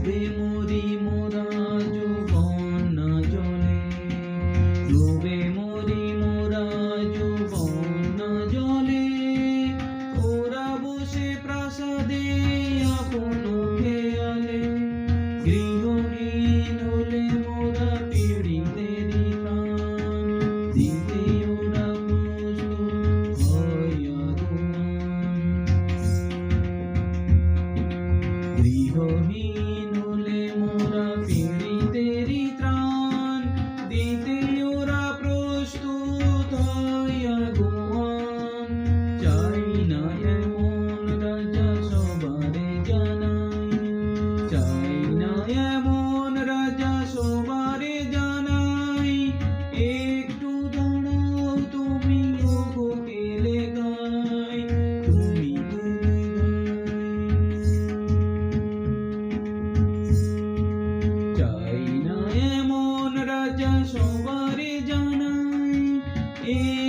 লোভে মরি মোরা যৌবন জলে। লোভে মরি মোরা যৌবন জলে। ওরা বসে প্রাসাদে আপন খেয়ালে। গৃহহীন হলে মোরা পিড়িতে প্রাণ দিতে ওরা গৃহহীন You.